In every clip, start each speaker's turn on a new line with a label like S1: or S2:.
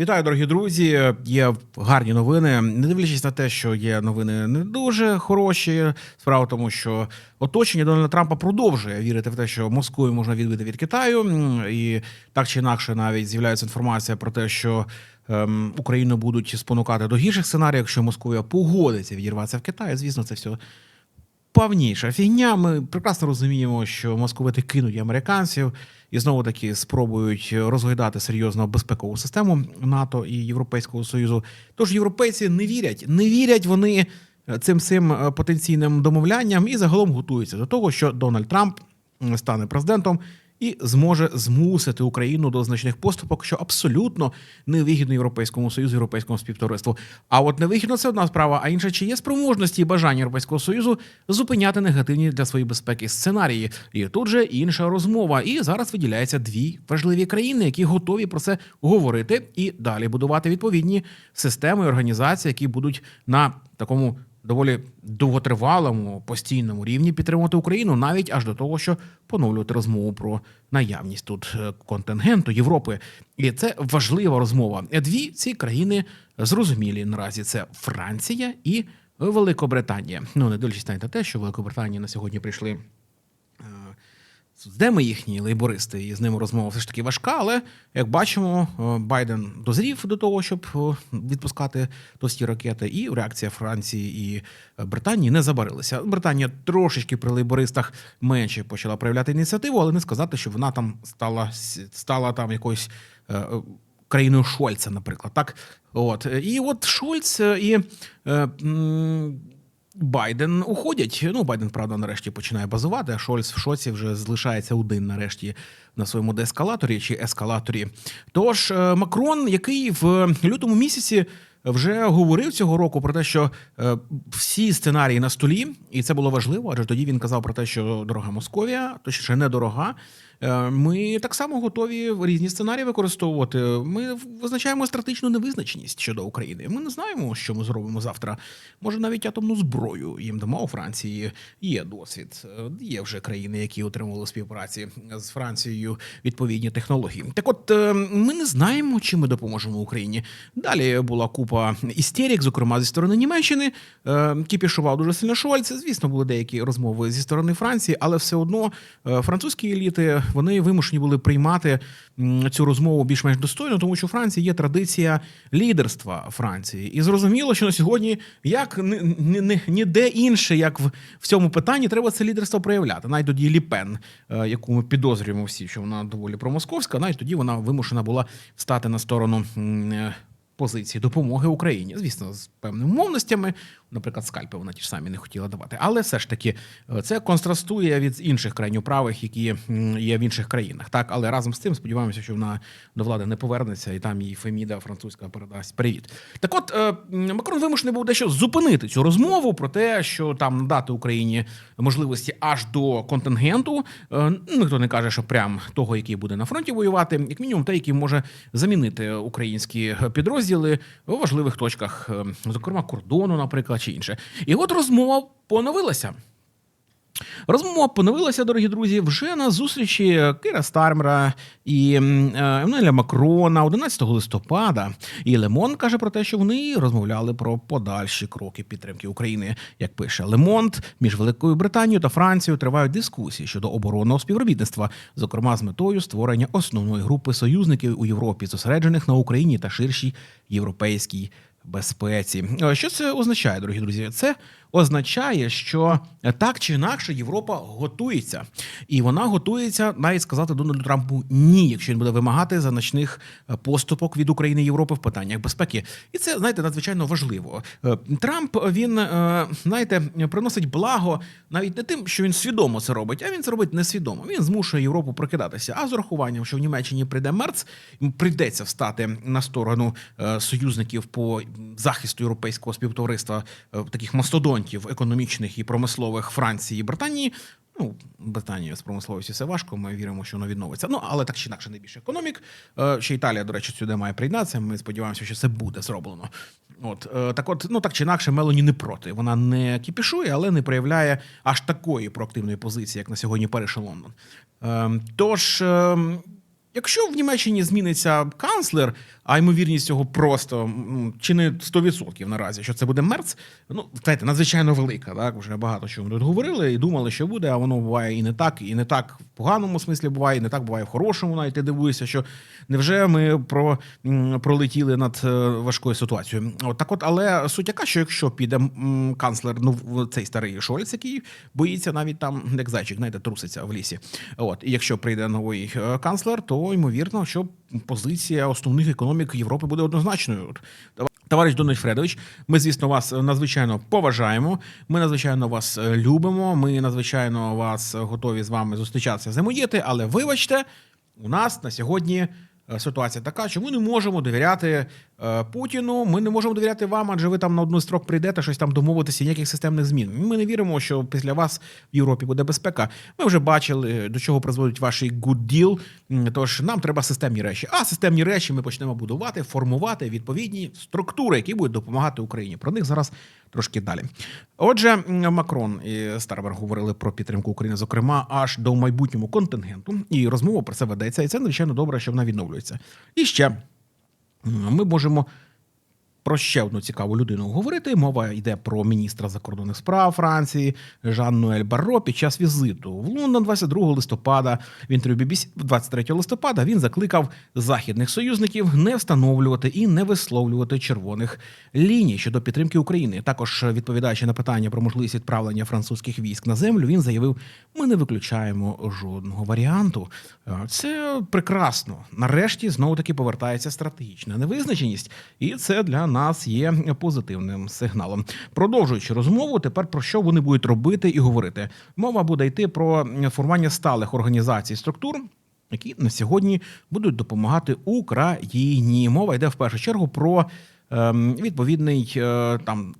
S1: Вітаю, дорогі друзі. Є гарні новини. Не дивлячись на те, що є новини не дуже хороші. Справа в тому, що оточення Дональда Трампа продовжує вірити в те, що Москву можна відбити від Китаю, і так чи інакше, навіть з'являється інформація про те, що ем, Україну будуть спонукати до гірших сценаріїв, якщо Московія погодиться відірватися в Китай. Звісно, це все повніша фігня. Ми прекрасно розуміємо, що московити кинуть американців і знову таки спробують розглядати серйозно безпекову систему НАТО і Європейського Союзу. Тож європейці не вірять, не вірять вони цим всім е, потенційним домовлянням і загалом готуються до того, що Дональд Трамп стане президентом. І зможе змусити Україну до значних поступок, що абсолютно невигідно Європейському Союзу, Європейському співтовариству. А от невигідно це одна справа. А інша чи є спроможності і бажання Європейського Союзу зупиняти негативні для своєї безпеки сценарії. І тут же інша розмова. І зараз виділяється дві важливі країни, які готові про це говорити і далі будувати відповідні системи і організації, які будуть на такому доволі довготривалому постійному рівні підтримувати Україну, навіть аж до того, що поновлювати розмову про наявність тут е, контингенту Європи. І це важлива розмова. Дві ці країни зрозумілі наразі це Франція і Великобританія. Ну не дивлячись на те, що Великобританія на сьогодні прийшли. Де ми їхні лейбористи, і з ними розмова все ж таки важка, але як бачимо, е, Байден дозрів до того, щоб е, відпускати товсті ракети, і реакція Франції і е, Британії не забарилася. Британія трошечки при лейбористах менше почала проявляти ініціативу, але не сказати, що вона там стала стала там якоюсь країною Шольца, наприклад. Так, от і от Шольц і. е, Байден уходять. Ну, Байден, правда, нарешті починає базувати, а Шольц в шоці вже залишається один нарешті на своєму деескалаторі чи ескалаторі. Тож е, Макрон, який в лютому місяці вже говорив цього року про те, що е, всі сценарії на столі, і це було важливо, адже тоді він казав про те, що дорога Московія, точніше недорога. Е, Ми так само готові різні сценарії використовувати. Ми визначаємо стратегічну невизначеність щодо України. Ми не знаємо, що ми зробимо завтра. Може, навіть атомну зброю їм дамо у Франції. Є досвід. Е, Є вже країни, які отримували співпраці з Францією відповідні технології. Так, от ми не знаємо, чи ми допоможемо Україні. Далі була купа істерік, зокрема зі сторони Німеччини. Е, Кіпішував дуже сильно Шольц. Звісно, були деякі розмови зі сторони Франції, але все одно е, французькі еліти вони вимушені були приймати цю розмову більш-менш достойно, тому що у Франції є традиція лідерства Франції, і зрозуміло, що на сьогодні як ні- ні- ні- ніде інше, як в, в цьому питанні, треба це лідерство проявляти. Навіть тоді Ліпен, е, яку ми підозрюємо всі, що вона доволі промосковська, навіть тоді вона вимушена була стати на сторону. Позиції допомоги Україні, звісно, з певними умовностями. Наприклад, скальпи вона ті ж самі не хотіла давати. Але все ж таки е, це контрастує від інших крайньоправих, які є в інших країнах. Так, але разом з тим сподіваємося, що вона до влади не повернеться, і там їй Феміда французька передасть привіт. Так, от е, Макрон вимушений був дещо зупинити цю розмову про те, що там надати Україні можливості аж до контингенту. Е, Ніхто не каже, що прям того, який буде на фронті воювати, як мінімум, той, який може замінити українські підрозділи у важливих точках, е, зокрема кордону, наприклад, чи інше. І от розмова поновилася. Розмова поновилася, дорогі друзі, вже на зустрічі Кира Стармера і е, Еммануеля Макрона 11 листопада. І Лемон каже про те, що вони розмовляли про подальші кроки підтримки України. Як пише Лемонт, між Великою Британією та Францією тривають дискусії щодо оборонного співробітництва, зокрема з метою створення основної групи союзників у Європі, зосереджених на Україні та ширшій європейській безпеці. Е, Що це означає, дорогі друзі? Це означає, що так чи інакше Європа готується, і вона готується навіть сказати Дональду Трампу ні, якщо він буде вимагати значних е, поступок від України Європи в питаннях безпеки. І це знаєте надзвичайно важливо. Е, Трамп він е, знаєте приносить благо навіть не тим, що він свідомо це робить, а він це робить несвідомо. Він змушує Європу прокидатися. А з урахуванням, що в Німеччині прийде Мерц, прийдеться встати на сторону союзників по захисту європейського співтовариства таких мастодонтів економічних і промислових Франції і Британії. Ну, Британія з промисловістю все важко. Ми віримо, що воно відновиться. Ну але так чи інакше найбільше економік. Е, Ще Італія, до речі, сюди має приєднатися. Ми сподіваємося, що це буде зроблено. От е, так, от, ну так чи інакше, Мелоні не проти. Вона не кіпішує, але не проявляє аж такої проактивної позиції, як на сьогодні перейшов Лондон. Е, Тож. е, Якщо в Німеччині зміниться канцлер, а ймовірність цього просто чи не 100% наразі, що це буде мерц. Ну, знаєте, надзвичайно велика. Так, вже багато чого тут говорили і думали, що буде, а воно буває і не так, і не так в поганому смислі буває, і не так буває в хорошому. Навіть ти дивуєшся, що невже ми про, пролетіли над е, важкою ситуацією. От так, от, але суть яка, що якщо піде канцлер, ну цей старий Шольц, який боїться навіть там, як зайчик, знаєте, труситься в лісі. От і якщо прийде новий е, канцлер, то ймовірно, що позиція основних економік Європи буде однозначною. Товариш Дональд Фредович, ми, звісно, вас е, надзвичайно поважаємо. Ми надзвичайно вас е, любимо. Ми надзвичайно вас готові з вами зустрічатися, взаємодіяти. Але вибачте, у нас на сьогодні е, ситуація така, що ми не можемо довіряти Путіну. Ми не можемо довіряти вам, адже ви там на одну строк прийдете, щось там домовитися, ніяких системних змін. Ми не віримо, що після вас в Європі буде безпека. Ми вже бачили, до чого призводить ваш good deal. Тож нам треба системні речі. А системні речі ми почнемо будувати, формувати відповідні структури, які будуть допомагати Україні. Про них зараз трошки далі. Отже, Макрон і Старбер говорили про підтримку України, зокрема, аж до майбутньому контингенту. І розмова про це ведеться. І це надзвичайно добре, що вона відновлюється. І ще ми можемо про ще одну цікаву людину говорити. Мова йде про міністра закордонних справ Франції Жан-Нуель Барро під час візиту в Лондон 22 листопада. В інтерв'ю BBC 23 листопада він закликав західних союзників не встановлювати і не висловлювати червоних ліній щодо підтримки України. Також відповідаючи на питання про можливість відправлення французьких військ на землю, він заявив: ми не виключаємо жодного варіанту. Це прекрасно. Нарешті знову таки повертається стратегічна невизначеність, і це для нас є позитивним сигналом. Продовжуючи розмову, тепер про що вони будуть робити і говорити. Мова буде йти про формування сталих організацій структур. Які на сьогодні будуть допомагати Україні. Мова йде в першу чергу про ем, відповідний е, там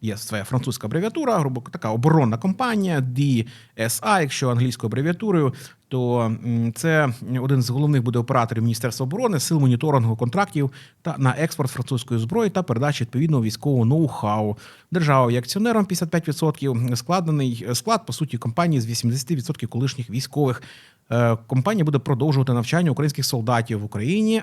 S1: є своя французька абревіатура, грубо така оборонна компанія DSA, якщо англійською абревіатурою, то це один з головних буде операторів Міністерства оборони, сил моніторингу контрактів та на експорт французької зброї та передачі відповідного військового ноу-хау. Держава є акціонером 55%, складений склад по суті компанії з 80% колишніх військових. Е, Компанія буде продовжувати навчання українських солдатів в Україні.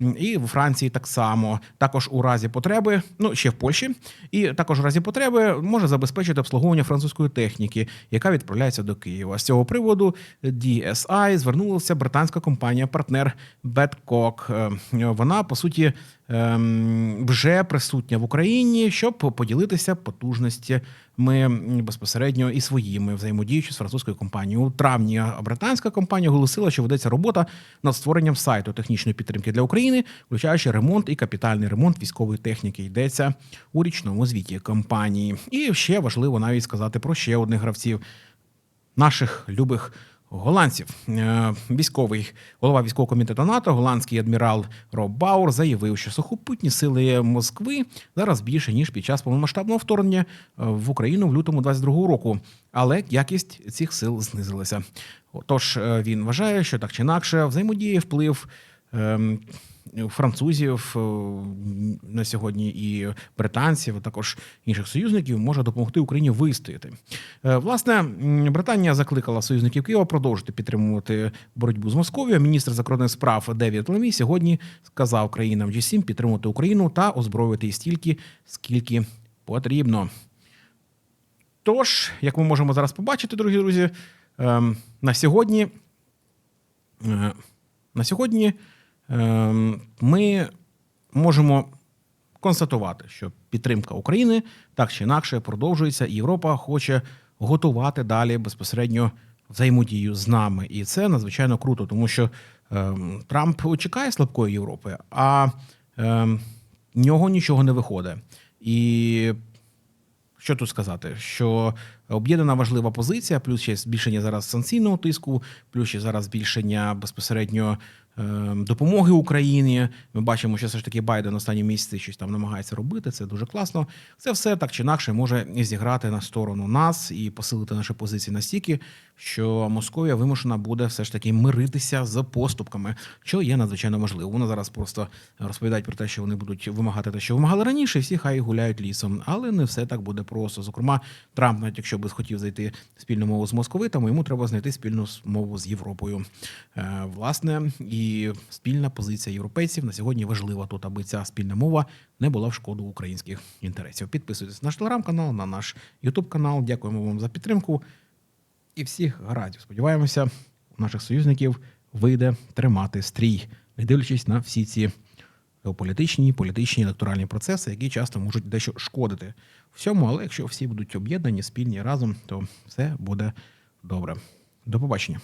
S1: І в Франції так само, також у разі потреби, ну ще в Польщі, і також у разі потреби може забезпечити обслуговування французької техніки, яка відправляється до Києва. З цього приводу DSI звернулася британська компанія-партнер Беткок. Вона по суті вже присутня в Україні, щоб поділитися потужностями безпосередньо і своїми взаємодіючи з французькою компанією. У травні британська компанія оголосила, що ведеться робота над створенням сайту технічної підтримки для України, включаючи ремонт і капітальний ремонт військової техніки. Йдеться у річному звіті компанії. І ще важливо навіть сказати про ще одних гравців наших любих голландців. Е, Військовий голова військового комітету НАТО, голландський адмірал Роб Баур, заявив, що сухопутні сили Москви зараз більше ніж під час повномасштабного вторгнення е, в Україну в лютому 22-го року, але якість цих сил знизилася. Тож е, він вважає, що так чи інакше взаємодіє вплив. Ем, Французів е, на сьогодні і британців, а також інших союзників може допомогти Україні вистояти. Е, Власне, Британія закликала союзників Києва продовжити підтримувати боротьбу з Московією. Міністр закордонних справ Девід Лемі сьогодні сказав країнам G7 підтримувати Україну та озброювати її стільки, скільки потрібно. Тож, як ми можемо зараз побачити, дорогі друзі, ем, на сьогодні. е, На сьогодні ми можемо констатувати, що підтримка України так чи інакше продовжується, і Європа хоче готувати далі безпосередньо взаємодію з нами. І це надзвичайно круто, тому що ем, Трамп чекає слабкої Європи, а ем, в нього нічого не виходить. І що тут сказати? Що об'єднана важлива позиція, плюс ще збільшення зараз санкційного тиску, плюс ще зараз збільшення безпосередньо допомоги Україні. Ми бачимо, що все ж таки Байден останні місяці щось там намагається робити. Це дуже класно. Це все так чи інакше може зіграти на сторону нас і посилити наші позиції настільки, що Московія вимушена буде все ж таки миритися з поступками, що є надзвичайно важливо. Вона зараз просто розповідають про те, що вони будуть вимагати те, що вимагали раніше. Всі хай гуляють лісом, але не все так буде просто. Зокрема, Трамп, навіть якщо би хотів зайти спільну мову з московитами, йому треба знайти спільну мову з Європою. Е, Власне, і і спільна позиція європейців на сьогодні важлива тут, аби ця спільна мова не була в шкоду українських інтересів. Підписуйтесь на наш телеграм-канал, на наш Ютуб канал. Дякуємо вам за підтримку. І всіх гарантів. Сподіваємося, у наших союзників вийде тримати стрій, не дивлячись на всі ці геополітичні, політичні електоральні процеси, які часто можуть дещо шкодити всьому. Але якщо всі будуть об'єднані, спільні разом, то все буде добре. До побачення.